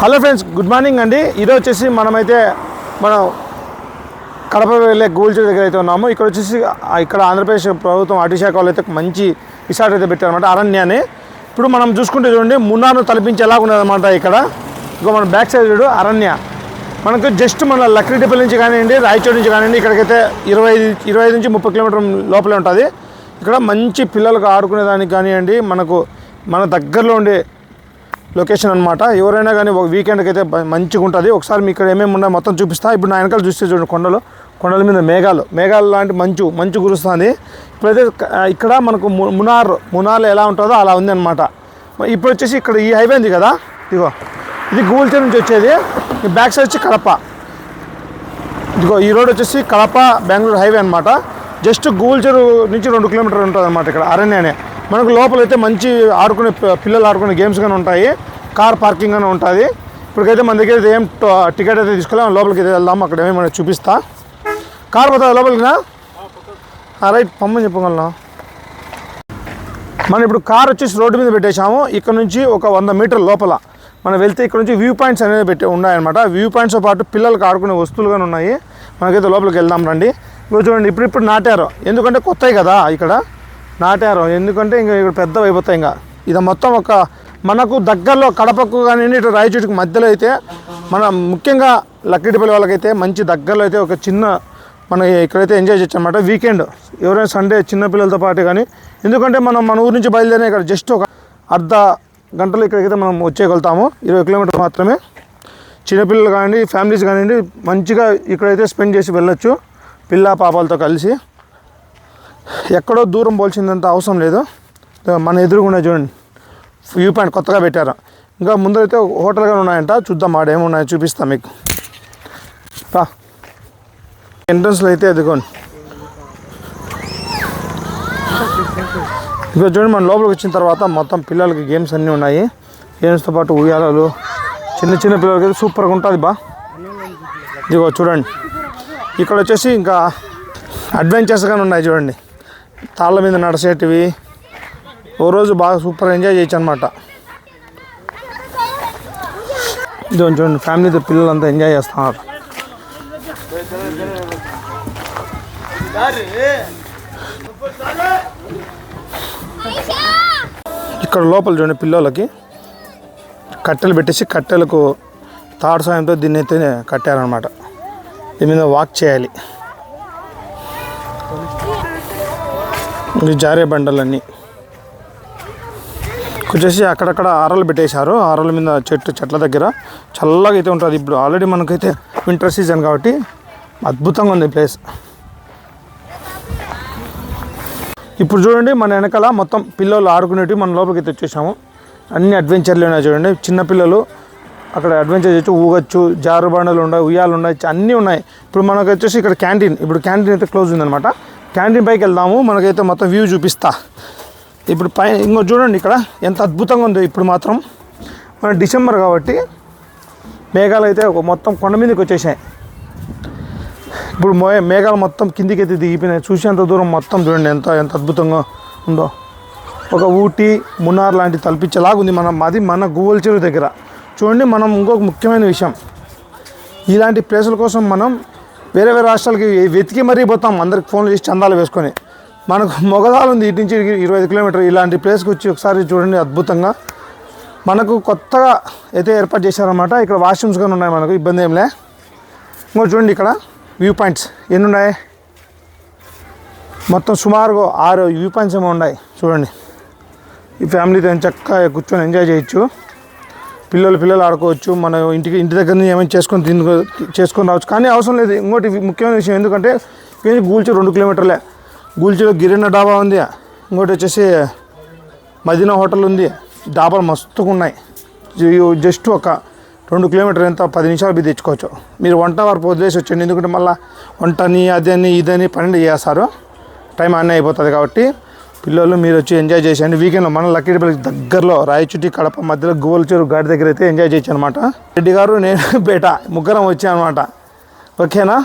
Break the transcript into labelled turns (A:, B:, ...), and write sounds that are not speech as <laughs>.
A: Hello friends good morning అండి. ఇది వచ్చేసి మనమైతే మనం కడప వెళ్ళే గూల్చూరు దగ్గర అయితే ఉన్నాము. ఇక్కడ వచ్చేసి ఇక్కడ ఆంధ్రప్రదేశ్ ప్రభుత్వం అటు శాఖ వాళ్ళు అయితే మంచి రిసార్ట్ అయితే పెట్టారనమాట అరణ్యాన్ని. ఇప్పుడు మనం చూసుకుంటే చూడండి మున్నార్ను తలపించి ఎలా ఉన్నదన్నమాట ఇక్కడ. ఇక మన బ్యాక్ సైడ్ చూడు అరణ్య. మనకు జస్ట్ మన లక్రీడిపల్లి నుంచి కానివ్వండి రాయచోటి నుంచి కానివ్వండి ఇక్కడికైతే ఇరవై ఇరవై ఐదు నుంచి ముప్పై కిలోమీటర్ లోపలే ఉంటుంది. ఇక్కడ మంచి పిల్లలకు ఆడుకునేదానికి కానివ్వండి మనకు మన దగ్గరలో ఉండే లొకేషన్ అనమాట ఎవరైనా కానీ ఒక వీకెండ్కి అయితే మంచిగా ఉంటుంది ఒకసారి మీకు ఇక్కడ ఏమేమి ఉన్నాయో మొత్తం చూపిస్తా. ఇప్పుడు నా వెనకాల చూస్తే చూడండి కొండలు. కొండల మీద మేఘాలు. మేఘాలు లాంటి మంచు మంచు కురుస్తుంది. ఇప్పుడైతే ఇక్కడ మనకు ము- మునార్ మునార్లో ఎలా ఉంటుందో అలా ఉంది అనమాట ఇప్పుడు వచ్చేసి ఇక్కడ ఈ హైవే ఉంది కదా? ఇదిగో. ఇది గూల్చర్ నుంచి వచ్చేది. బ్యాక్ సైడ్ వచ్చి కడప. ఇదిగో ఈ రోడ్ వచ్చేసి కడప బెంగళూరు హైవే అనమాట జస్ట్ గూల్చెరు నుంచి రెండు కిలోమీటర్లు ఉంటుంది అనమాట ఇక్కడ. అరణ్యనే. మనకు లోపలైతే మంచి ఆడుకునే పిల్లలు ఆడుకునే గేమ్స్ కానీ ఉంటాయి. కార్ పార్కింగ్ అని ఉంటుంది. ఇప్పటికైతే మన దగ్గర అయితే ఏం టికెట్ అయితే తీసుకోలేము లోపలికి అయితే వెళ్దాం. అక్కడ ఏమైనా చూపిస్తా. కార్ పోతా లోపలికినా రైట్. పమ్మని చెప్పగలను? మనం ఇప్పుడు కార్ వచ్చేసి రోడ్డు మీద పెట్టేశాము. ఇక్కడ నుంచి ఒక వంద మీటర్ లోపల మనం వెళ్తే ఇక్కడ నుంచి వ్యూ పాయింట్స్ అనేది పెట్టి ఉన్నాయన్నమాట. వ్యూ పాయింట్స్తో పాటు పిల్లలకు ఆడుకునే వస్తువులు కానీ ఉన్నాయి. మనకైతే లోపలికి వెళ్దాం రండి. ఇప్పుడు చూడండి ఇప్పుడు ఇప్పుడు నాటారు. ఎందుకంటే కొత్తవి కదా ఇక్కడ. నాటారు. ఎందుకంటే ఇంకా ఇక్కడ పెద్ద అయిపోతాయి ఇంకా. ఇది మొత్తం ఒక మనకు దగ్గరలో కడపకు కానీ ఇటు రాయచూటికి మధ్యలో అయితే మన ముఖ్యంగా లక్కిడిపల్లి వాళ్ళకైతే మంచి దగ్గరలో అయితే ఒక చిన్న మన ఇక్కడైతే ఎంజాయ్ చేయొచ్చు అనమాట వీకెండ్. ఎవరైనా సండే చిన్నపిల్లలతో పాటు కానీ. ఎందుకంటే మనం మన ఊరు నుంచి బయలుదేరిన ఇక్కడ జస్ట్ ఒక అర్ధ గంటలు ఇక్కడికైతే మనం వచ్చేయగలుగుతాము. ఇరవై కిలోమీటర్ మాత్రమే. చిన్నపిల్లలు కానివ్వండి ఫ్యామిలీస్ కానివ్వండి మంచిగా ఇక్కడైతే స్పెండ్ చేసి వెళ్ళొచ్చు. పిల్ల పాపాలతో కలిసి. ఎక్కడో దూరం పోల్చిందంత అవసరం లేదు. మన ఎదురుగుండా చూడండి. వ్యూ పాయింట్ కొత్తగా పెట్టారు. ఇంకా ముందరైతే హోటల్గా ఉన్నాయంట. చూద్దాం ఆడ ఏమున్నాయో చూపిస్తాం మీకు. రా. ఎంట్రన్స్లో అయితే ఎదుకోండి ఇంకా చూడండి మన లోపలికి వచ్చిన తర్వాత మొత్తం పిల్లలకి గేమ్స్ అన్నీ ఉన్నాయి. గేమ్స్తో పాటు ఉయ్యాలలు చిన్న చిన్న పిల్లలకి అయితే సూపర్గా ఉంటుంది బా. ఇదిగో చూడండి. ఇక్కడ వచ్చేసి ఇంకా అడ్వెంచర్స్గానే ఉన్నాయి చూడండి. తాళ్ళ మీద నడిచేటివి. ఓ రోజు బాగా సూపర్ ఎంజాయ్ చేయొచ్చు అనమాట చూడండి చూడండి ఫ్యామిలీతో పిల్లలంతా ఎంజాయ్ చేస్తున్నారు. ఇక్కడ లోపల చూడండి పిల్లలకి కట్టెలు పెట్టేసి కట్టెలకు తాడు సాయంతో దీన్ని అయితే కట్టారనమాట దీని మీద వాక్ చేయాలి. ఇది జారే బండలన్నీ. వచ్చేసి అక్కడక్కడ ఆరలు పెట్టేశారు. ఆరల మీద చెట్టు చెట్ల దగ్గర. చల్లగా అయితే ఉంటుంది. ఇప్పుడు ఆల్రెడీ మనకైతే వింటర్ సీజన్ కాబట్టి అద్భుతంగా ఉంది ప్లేస్ ఇప్పుడు చూడండి మన వెనకాల మొత్తం పిల్లలు ఆడుకునేవి మన లోపలికి అయితే వచ్చేసాము. అన్ని అడ్వెంచర్లు ఉన్నాయి చూడండి. చిన్నపిల్లలు అక్కడ అడ్వెంచర్ చేయొచ్చు. ఊగచ్చు జారు బండలు ఉన్నాయి ఉయ్యాలు ఉన్నాయి అన్నీ ఉన్నాయి. ఇప్పుడు మనకు వచ్చేసి ఇక్కడ క్యాంటీన్ ఇప్పుడు క్యాంటీన్ అయితే క్లోజ్ ఉందన్నమాట. క్యాంటీన్ పైకి వెళ్దాము మనకైతే మొత్తం వ్యూ చూపిస్తా. ఇప్పుడు పై ఇంకో చూడండి ఇక్కడ ఎంత అద్భుతంగా ఉందో ఇప్పుడు మాత్రం. మన డిసెంబర్ కాబట్టి మేఘాలు అయితే ఒక మొత్తం కొండ మీదకి వచ్చేసాయి. ఇప్పుడు మో మేఘాలు మొత్తం కిందికి అయితే దిగిపోయినాయి. చూసేంత దూరం మొత్తం చూడండి ఎంత ఎంత అద్భుతంగా ఉందో. ఒక ఊటీ మున్నార్ లాంటి తలపించేలాగా ఉంది మనం అది మన గువ్వల చెరువు దగ్గర. చూడండి మనం ఇంకొక ముఖ్యమైన విషయం. ఇలాంటి ప్లేసుల కోసం మనం వేరే వేరే రాష్ట్రాలకి వెతికి మరీ పోతాం. అందరికి ఫోన్లు చేసి చందాలు వేసుకొని. మనకు మొగదాలు ఉంది ఇటు నుంచి ఇరవై ఐదు కిలోమీటర్. ఇలాంటి ప్లేస్కి వచ్చి ఒకసారి చూడండి అద్భుతంగా. మనకు కొత్తగా అయితే ఏర్పాటు చేశారనమాట ఇక్కడ వాష్రూమ్స్ కానీ ఉన్నాయి మనకు ఇబ్బంది ఏం లే. ఇంకో చూడండి ఇక్కడ వ్యూ పాయింట్స్. ఎన్ని ఉన్నాయి? మొత్తం సుమారుగా ఆరు వ్యూ పాయింట్స్ ఏమో ఉన్నాయి. చూడండి. ఈ ఫ్యామిలీతో చక్కగా కూర్చొని ఎంజాయ్ చేయొచ్చు. పిల్లలు పిల్లలు ఆడుకోవచ్చు మన ఇంటికి ఇంటి దగ్గర నుంచి ఏమైనా చేసుకొని తిను చేసుకొని రావచ్చు. కానీ అవసరం లేదు. ఇంకోటి ముఖ్యమైన విషయం ఎందుకంటే గూల్చి రెండు కిలోమీటర్లే. గూల్చిలో గిరిన డాబా ఉంది. ఇంకోటి వచ్చేసి మదీనా హోటల్ ఉంది. డాబాలు మస్తుగా ఉన్నాయి. జస్ట్ ఒక రెండు కిలోమీటర్ ఎంత పది నిమిషాలు మీరు తెచ్చుకోవచ్చు. మీరు వంట వరకు వదిలేసి వచ్చండి ఎందుకంటే మళ్ళీ వంటని అదని ఇదని పన్నెండు చేస్తారు. టైం అన్నీ అయిపోతుంది కాబట్టి పిల్లలు మీరు వచ్చి ఎంజాయ్ చేసేయండి. వీకెండ్లో మన లక్కీడిపల్లి దగ్గరలో రాయచుట్టి కడప మధ్యలో గోల్చేరు గాడి దగ్గర అయితే ఎంజాయ్ చేయొచ్చు అనమాట రెడ్డి గారు నేను <laughs> బేట ముగ్గురం వచ్చాను అనమాట ఓకేనా?